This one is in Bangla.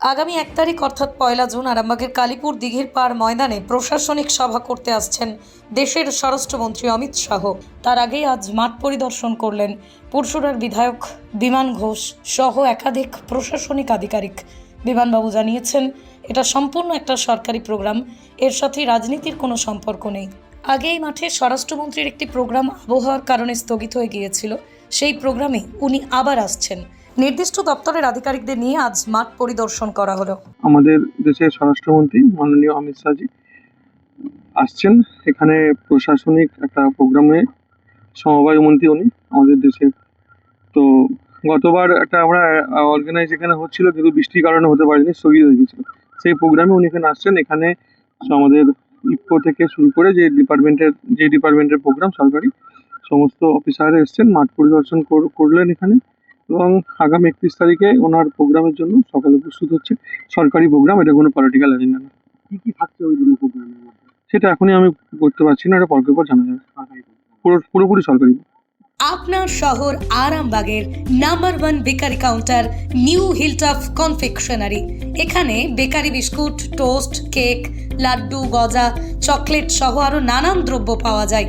আগামী এক তারিখ অর্থাৎ পয়লা জুন আরামবাগের কালীপুর দিঘির পাড় ময়দানে প্রশাসনিক সভা করতে আসছেন দেশের স্বরাষ্ট্রমন্ত্রী অমিত শাহ। তার আগেই আজ মাঠ পরিদর্শন করলেন পুরসুরার বিধায়ক বিমান ঘোষ সহ একাধিক প্রশাসনিক আধিকারিক। বিমানবাবু জানিয়েছেন, এটা সম্পূর্ণ একটা সরকারি প্রোগ্রাম, এর সাথে রাজনীতির কোনো সম্পর্ক নেই। আগে এই মাঠে স্বরাষ্ট্রমন্ত্রীর একটি প্রোগ্রাম আবহাওয়ার কারণে স্থগিত হয়ে গিয়েছিল, সেই প্রোগ্রামে উনি আবার আসছেন। নির্দিষ্ট দপ্তরের আধিকারিকদের নিয়ে আজ মাঠ পরিদর্শন করা হলো। আমাদের দেশের স্বরাষ্ট্রমন্ত্রী মাননীয় অমিত শাহজি আসছেন। এখানে প্রশাসনিক একটা প্রোগ্রামে সমবায় মন্ত্রী উনি আমাদের দেশের। তো গতবার একটা আমরা অর্গানাইজ এখানে হচ্ছিল, কিন্তু বৃষ্টির কারণে হতে পারেনি, স্থগিত হয়ে গেছিল। সেই প্রোগ্রামে উনি এখানে আসছেন। এখানে আমাদের ইফকো থেকে শুরু করে যে ডিপার্টমেন্টের যে ডিপার্টমেন্টের প্রোগ্রাম, সরকারি, সমস্ত অফিসাররা এসছেন, মাঠ পরিদর্শন কর- করলেন এখানে। এবং আগামী একত্রিশ তারিখে ওনার প্রোগ্রামের জন্য সকালে প্রস্তুত হচ্ছে সরকারি প্রোগ্রাম এটা কোনো পলিটিক্যাল এজেন্ডা না। কি কি থাকছে ওই দুটো প্রোগ্রামের মধ্যে? সেটা এখনই আমি করতে পারছি না এটা পরকে পর জানা যাবে। পুরো পুরোপুরি সরকারি আপনার শহর আরামবাগের number one bakery counter new Hilltop confectionery এখানে bakery biscuit toast cake laddu গজা চকলেট সহ আরও নানান দ্রব্য পাওয়া যায়।